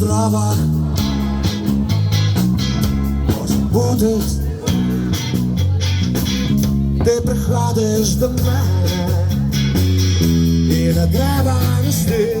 дрова. Може бути, ти приходиш до мене і не треба нести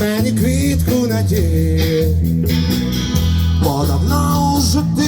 мені квітку надії, бо давно уже ти